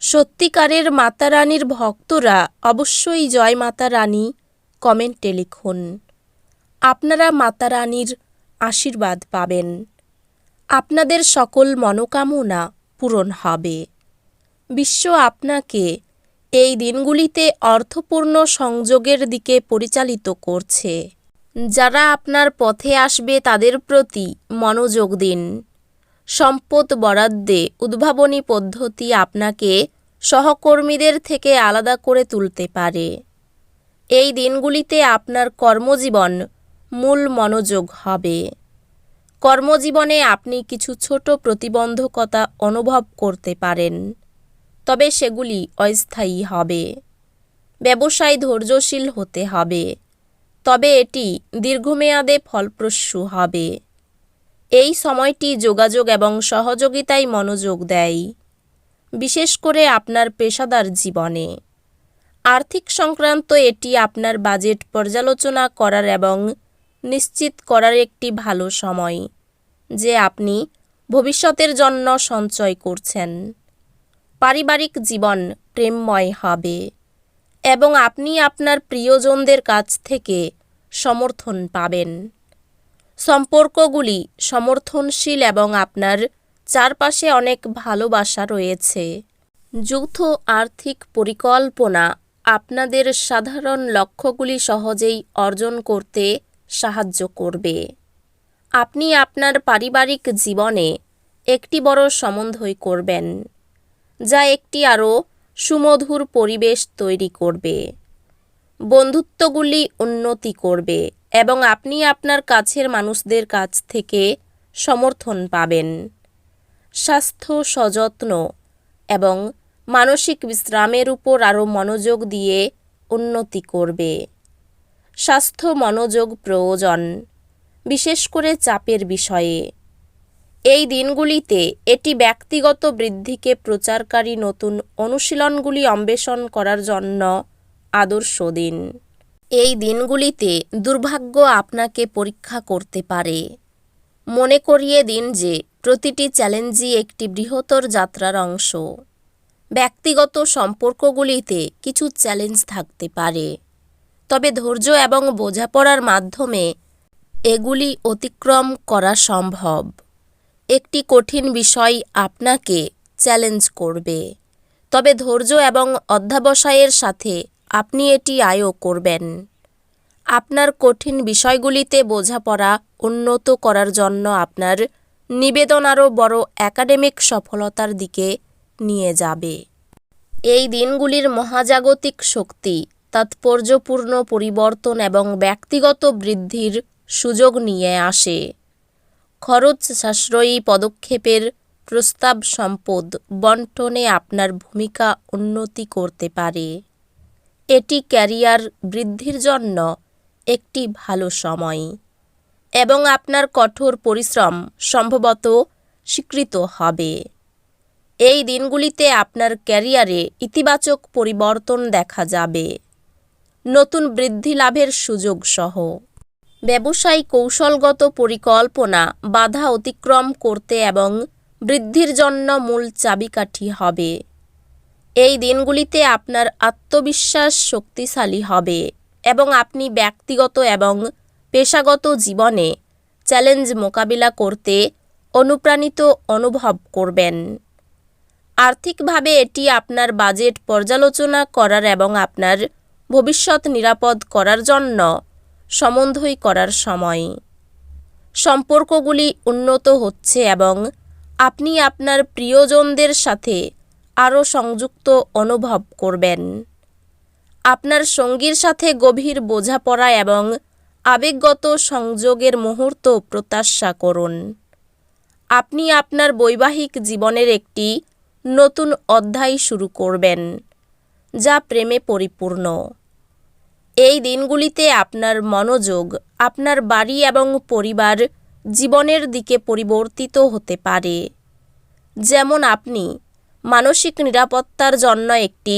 সত্যিকারের মাতা রানীর ভক্তরা অবশ্যই জয় মাতা রানী কমেন্টে লিখুন। আপনারা মাতা রানীর আশীর্বাদ পাবেন। আপনাদের সকল মনোকামনা পূরণ হবে। বিশ্ব আপনাকে এই দিনগুলিতে অর্থপূর্ণ সংযোগের দিকে পরিচালিত করছে। যারা আপনার পথে আসবে তাদের প্রতি মনোযোগ দিন। সম্পদ বরাদ্দে উদ্ভাবনী পদ্ধতি আপনাকে সহকর্মীদের থেকে আলাদা করে তুলতে পারে। এই দিনগুলিতে আপনার কর্মজীবন মূল মনোযোগ হবে। কর্মজীবনে আপনি কিছু ছোট প্রতিবন্ধকতা অনুভব করতে পারেন, তবে সেগুলি অস্থায়ী হবে। ব্যবসায় ধৈর্যশীল হতে হবে, তবে এটি দীর্ঘমেয়াদে ফলপ্রসূ হবে। এই সময়টি যোগাযোগ এবং সহযোগিতায় মনোযোগ দেয়, বিশেষ করে আপনার পেশাদার জীবনে। আর্থিক সংক্রান্ত এটি আপনার বাজেট পর্যালোচনা করার এবং নিশ্চিত করার একটি ভালো সময়, যে আপনি ভবিষ্যতের জন্য সঞ্চয় করছেন। পারিবারিক জীবন প্রেমময় হবে এবং আপনি আপনার প্রিয়জনদের কাছ থেকে সমর্থন পাবেন। সম্পর্কগুলি সমর্থনশীল এবং আপনার চারপাশে অনেক ভালোবাসা রয়েছে। যৌথ আর্থিক পরিকল্পনা আপনাদের সাধারণ লক্ষ্যগুলি সহজেই অর্জন করতে সাহায্য করবে। আপনি আপনার পারিবারিক জীবনে একটি বড় সম্বন্ধই করবেন, যা একটি আরও সুমধুর পরিবেশ তৈরি করবে। বন্ধুত্বগুলি উন্নতি করবে এবং আপনি আপনার কাছের মানুষদের কাছ থেকে সমর্থন পাবেন। স্বাস্থ্য সযত্ন এবং মানসিক বিশ্রামের উপর আরও মনোযোগ দিয়ে উন্নতি করবে। স্বাস্থ্য মনোযোগ প্রয়োজন, বিশেষ করে চাপের বিষয়ে। এই দিনগুলিতে এটি ব্যক্তিগত বৃদ্ধিকে প্রচারকারী নতুন অনুশীলনগুলি অন্বেষণ করার জন্য আদর্শ দিন। এই দিনগুলিতে দুর্ভাগ্য আপনাকে পরীক্ষা করতে পারে। মনে করিয়ে দিন যে প্রতিটি চ্যালেঞ্জই একটি বৃহত্তর যাত্রার অংশ। ব্যক্তিগত সম্পর্কগুলিতে কিছু চ্যালেঞ্জ থাকতে পারে। তবে ধৈর্য এবং বোঝাপড়ার মাধ্যমে এগুলি অতিক্রম করা সম্ভব। একটি কঠিন বিষয় আপনাকে চ্যালেঞ্জ করবে। তবে ধৈর্য এবং অধ্যাবসায়ের সাথে আপনি এটি আয়ও করবেন। আপনার কঠিন বিষয়গুলিতে বোঝাপড়া উন্নত করার জন্য আপনার নিবেদন আরও বড় একাডেমিক সফলতার দিকে নিয়ে যাবে। এই দিনগুলির মহাজাগতিক শক্তি, তাৎপর্যপূর্ণ পরিবর্তন এবং ব্যক্তিগত বৃদ্ধির সুযোগ নিয়ে আসে। খরচ সাশ্রয়ী পদক্ষেপের প্রস্তাব সম্পদ বন্টনে আপনার ভূমিকা উন্নতি করতে পারে। এটি ক্যারিয়ার বৃদ্ধির জন্য একটি ভালো সময় এবং আপনার কঠোর পরিশ্রম সম্ভবত স্বীকৃত হবে। এই দিনগুলিতে আপনার ক্যারিয়ারে ইতিবাচক পরিবর্তন দেখা যাবে। নতুন বৃদ্ধি লাভের সুযোগ সহ। ব্যবসায়ী কৌশলগত পরিকল্পনা বাধা অতিক্রম করতে এবং বৃদ্ধির জন্য মূল চাবিকাঠি হবে। এই দিনগুলিতে আপনার আত্মবিশ্বাস শক্তিশালী হবে এবং আপনি ব্যক্তিগত এবং পেশাগত জীবনে চ্যালেঞ্জ মোকাবিলা করতে অনুপ্রাণিত অনুভব করবেন। আর্থিকভাবে এটি আপনার বাজেট পর্যালোচনা করার এবং আপনার ভবিষ্যৎ নিরাপদ করার জন্য সমন্বয় করার সময়। সম্পর্কগুলি উন্নত হচ্ছে এবং আপনি আপনার প্রিয়জনদের সাথে আরও সংযুক্ত অনুভব করবেন। আপনার সঙ্গীর সাথে গভীর বোঝাপড়া এবং আবেগগত সংযোগের মুহূর্ত প্রত্যাশা করুন। আপনি আপনার বৈবাহিক জীবনের একটি নতুন অধ্যায় শুরু করবেন, যা প্রেমে পরিপূর্ণ। এই দিনগুলিতে আপনার মনোযোগ, আপনার বাড়ি এবং পরিবার জীবনের দিকে পরিবর্তিত হতে পারে। যেমন আপনি মানসিক নিরাপত্তার জন্য একটি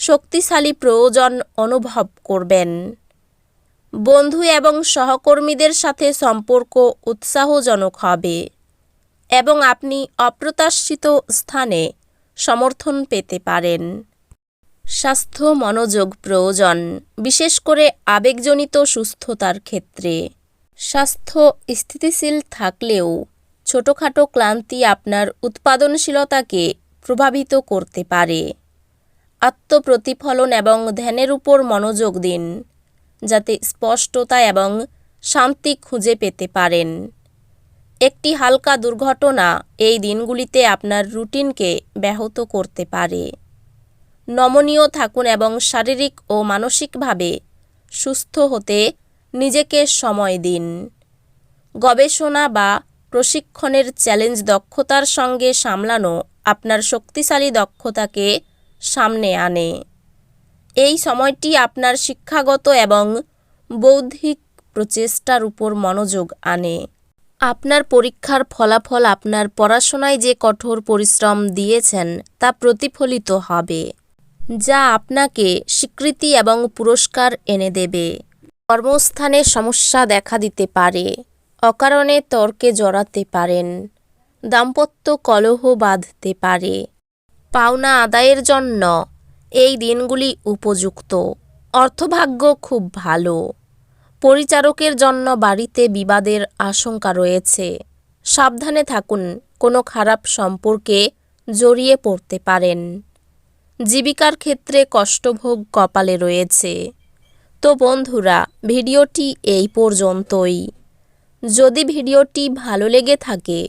শক্তিশালী প্রয়োজন অনুভব করবেন। বন্ধু এবং সহকর্মীদের সাথে সম্পর্ক উৎসাহজনক হবে এবং আপনি অপ্রত্যাশিত স্থানে সমর্থন পেতে পারেন। স্বাস্থ্য মনোযোগ প্রয়োজন, বিশেষ করে আবেগজনিত সুস্থতার ক্ষেত্রে। স্বাস্থ্য স্থিতিশীল থাকলেও ছোটোখাটো ক্লান্তি আপনার উৎপাদনশীলতাকে প্রভাবিত করতে পারে। আত্মপ্রতিফলন এবং ধ্যানের উপর মনোযোগ দিন, যাতে স্পষ্টতা এবং শান্তি খুঁজে পেতে পারেন। একটি হালকা দুর্ঘটনা এই দিনগুলিতে আপনার রুটিনকে ব্যাহত করতে পারে। নমনীয় থাকুন এবং শারীরিক ও মানসিকভাবে সুস্থ হতে নিজেকে সময় দিন। গবেষণা বা প্রশিক্ষণের চ্যালেঞ্জ দক্ষতার সঙ্গে সামলানো আপনার শক্তিশালী দক্ষতাকে সামনে আনে। এই সময়টি আপনার শিক্ষাগত এবং বৌদ্ধিক প্রচেষ্টার উপর মনোযোগ আনে। আপনার পরীক্ষার ফলাফল আপনার পড়াশোনায় যে কঠোর পরিশ্রম দিয়েছেন, তা প্রতিফলিত হবে, যা আপনাকে স্বীকৃতি এবং পুরস্কার এনে দেবে। কর্মস্থানে সমস্যা দেখা দিতে পারে, অকারণে তর্কে জড়াতে পারেন। দাম্পত্য কলহ বাঁধতে পারে। পাওনা আদায়ের জন্য এই দিনগুলি উপযুক্ত। অর্থভাগ্য খুব ভালো। পরিচারকের জন্য বাড়িতে বিবাদের আশঙ্কা রয়েছে। সাবধানে থাকুন, কোনো খারাপ সম্পর্কে জড়িয়ে পড়তে পারেন। জীবিকার ক্ষেত্রে কষ্টভোগ কপালে রয়েছে। তো বন্ধুরা, ভিডিওটি এই পর্যন্তই। যদি ভিডিওটি ভালো লেগে থাকে